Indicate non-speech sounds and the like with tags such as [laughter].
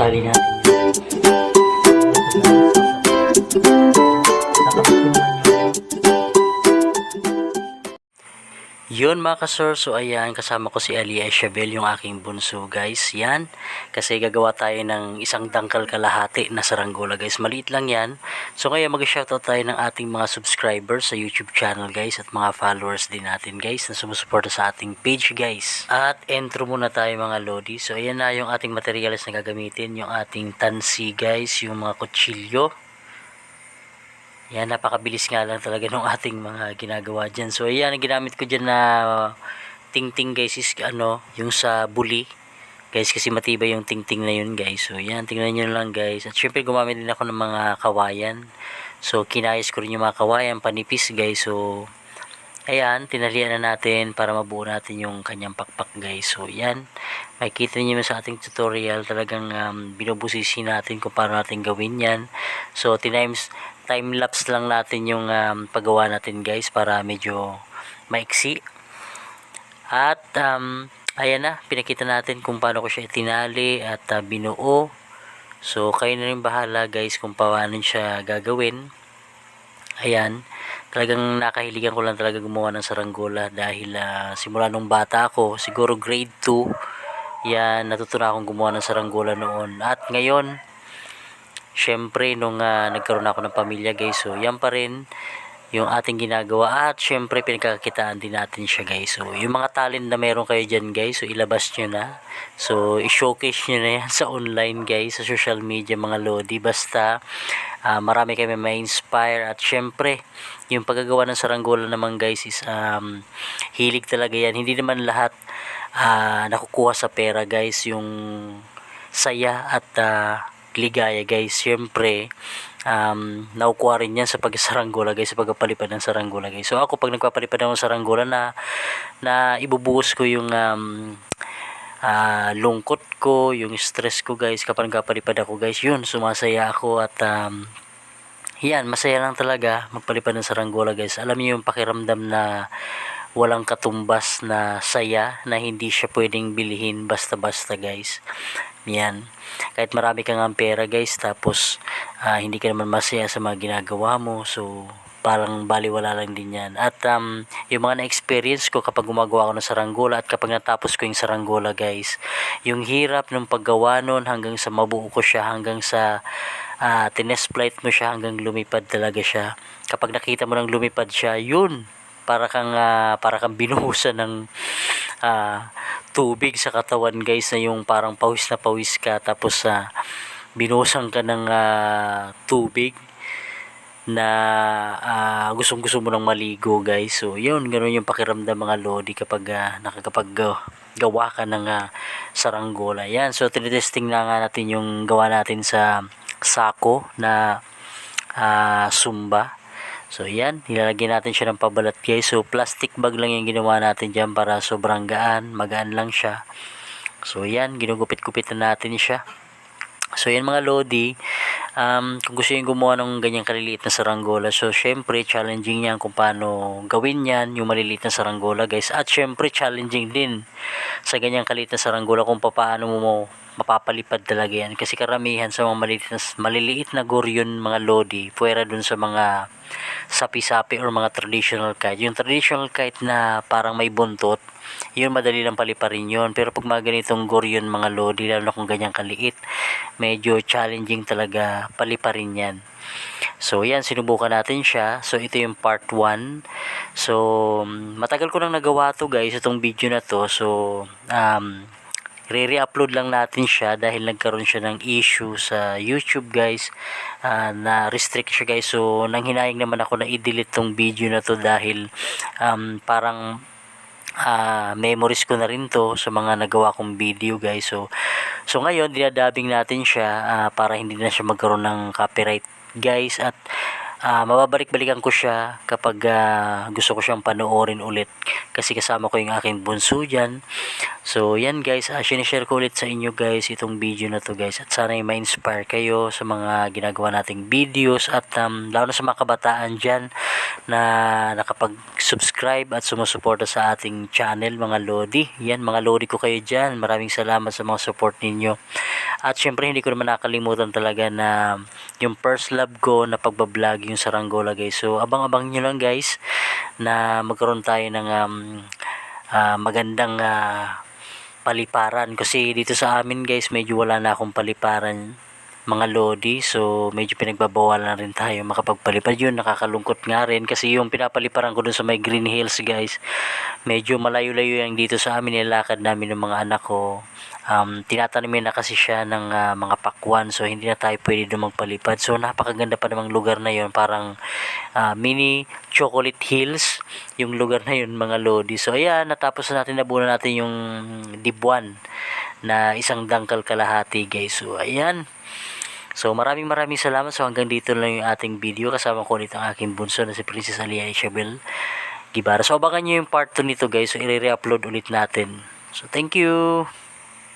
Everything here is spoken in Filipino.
Tali natin. Yun mga kasor, so ayan, kasama ko si Ali Eshabel, yung aking bunso guys, yan, kasi gagawa tayo ng isang dangkal kalahati na saranggola guys, maliit lang yan, so ngayon mag-shoutout tayo ng ating mga subscribers sa YouTube channel guys, at mga followers din natin guys, na sumusuporta sa ating page guys, at intro muna tayo mga lodi, so ayan na yung ating materials na gagamitin, yung ating tansi guys, yung mga kutsilyo, yan, napakabilis nga lang talaga ng ating mga ginagawa dyan. So, ayan, ginamit ko dyan na ting-ting guys is ano, yung sa buli. Guys, kasi matibay yung ting-ting na yun guys. So, yan, tingnan nyo lang guys. At syempre, gumamit din ako ng mga kawayan. So, kinayos ko rin yung mga kawayan, panipis guys. So, ayan, tinalian na natin para mabuo natin yung kanyang pakpak guys. So, yan, makikita niyo sa ating tutorial, talagang um, binubusisi natin kung paano natin gawin yan. So, tinimes, time lapse lang natin yung um, paggawa natin guys para medyo maiksi. At um, ayan na, pinakita natin kung paano ko siya itinali at uh, binuo. So, kayo na rin bahala guys kung paano siya gagawin. Ayan, talagang nakahiligan ko lang talaga gumawa ng saranggola dahil uh, simula nung bata ako, siguro grade 2, yan, natutunan akong gumawa ng saranggola noon. At ngayon, syempre nung ah, nagkaroon ako ng pamilya guys so yan pa rin yung ating ginagawa at syempre pinagkakakitaan din natin siya guys. So yung mga talent na meron kayo dyan guys so ilabas nyo na. So i-showcase nyo na yan [laughs] sa online guys sa social media mga lodi. Basta ah, marami kayo may inspire at syempre yung paggagawa ng saranggola naman guys is um, hilig talaga yan. Hindi naman lahat ah, nakukuha sa pera guys yung saya at ah, ligaya guys. Syempre um, nakukuha rin yan sa pagsaranggola guys sa pagpapalipad ng saranggola guys. So ako pag nagpapalipad ng saranggola na na ibubuhos ko yung um, ah, lungkot ko yung stress ko guys. Kapag nagpapalipad ako guys yun sumasaya ako at um, yan masaya lang talaga magpalipad ng saranggola guys. Alam niyo yung pakiramdam na walang katumbas na saya na hindi siya pwedeng bilhin basta-basta guys. Yan. Kahit marami kang ang pera guys tapos ah, hindi ka naman masaya sa mga ginagawa mo so parang baliwala lang din yan. At um, yung mga na-experience ko kapag gumagawa ako ng saranggola at kapag natapos ko yung saranggola guys yung hirap ng paggawa nun hanggang sa mabuo ko siya hanggang sa uh, tinesplight mo siya hanggang lumipad talaga siya. Kapag nakita mo nang lumipad siya yun para kang ah, para kang binuhusan ng ah, tubig sa katawan guys na yung parang pawis na pawis ka tapos sa binuhusan ka ng ah, tubig na ah, gustong gusto mo nang maligo guys. So yun ganun yung pakiramdam mga lodi kapag ah, nakakapag ah, gawa ka ng ah, saranggola yan so tinitesting na nga natin yung gawa natin sa sako na ah, sumba So yan, nilalagyan natin siya ng pabalat guys. So plastic bag lang yung ginawa natin dyan para sobrang gaan, magaan lang siya. So yan, ginugupit-gupit na natin siya. So yan mga lodi, um, kung gusto yung gumawa ng ganyang kaliliit na saranggola, so syempre challenging yan kung paano gawin yan, yung maliliit na saranggola guys. At syempre challenging din sa ganyang kaliliit na saranggola kung paano mo mapapalipad talaga yan. Kasi karamihan sa mga maliliit na, maliliit na goryon mga lodi, puwera dun sa mga sapi-sapi or mga traditional kite. Yung traditional kite na parang may buntot, yun madali lang paliparin yun. Pero pag mga ganitong goryon mga lodi, lalo na kung ganyang kaliit, medyo challenging talaga paliparin yan. So, yan, sinubukan natin siya. So, ito yung part 1. So, matagal ko nang nagawa to guys, itong video na to. So, um, re-upload lang natin siya dahil nagkaroon siya ng issue sa YouTube guys. Ah, na restrict siya guys. So nang hinayang naman ako na i-delete tong video na to dahil um, parang ah, memories ko na rin to sa mga nagawa kong video guys. So so ngayon dinadabing natin siya ah, para hindi na siya magkaroon ng copyright guys. At ah, mababalik-balikan ko siya kapag ah, gusto ko siyang panoorin ulit. Kasi kasama ko yung aking bunso dyan. So yan guys, uh, sinishare ko ulit sa inyo guys itong video na to guys at sana ma-inspire kayo sa mga ginagawa nating videos at um, lalo sa mga kabataan dyan na nakapag-subscribe at sumusuporta sa ating channel mga Lodi. Yan mga Lodi ko kayo dyan. Maraming salamat sa mga support ninyo. At syempre hindi ko naman nakalimutan talaga na yung first love ko na pagbablog yung Saranggola guys. So abang-abang nyo lang guys na magkaroon tayo ng um, ah, magandang ah, paliparan. Kasi dito sa amin guys medyo wala na akong paliparan mga lodi. So medyo pinagbabawalan na rin tayo makapagpalipad. Yun nakakalungkot nga rin kasi yung pinapaliparan ko dun sa may Green Hills guys medyo malayo-layo yung dito sa amin. Nilakad namin ng mga anak ko. Um, tinatanimin na kasi siya ng ah, mga pakwan. So hindi na tayo pwede doon magpalipad. So napakaganda pa namang lugar na yun. Parang ah, mini chocolate hills yung lugar na yun mga lodi. So ayan natapos na natin. Nabunan natin yung dibuan na isang dangkal kalahati guys. So ayan So maraming maraming salamat. So hanggang dito lang yung ating video. Kasama ko ulit ang aking bunso na si Princess Alia Isabel Gibara. So abangan nyo yung part 2 nito guys. So i-re-upload ulit natin. So thank you.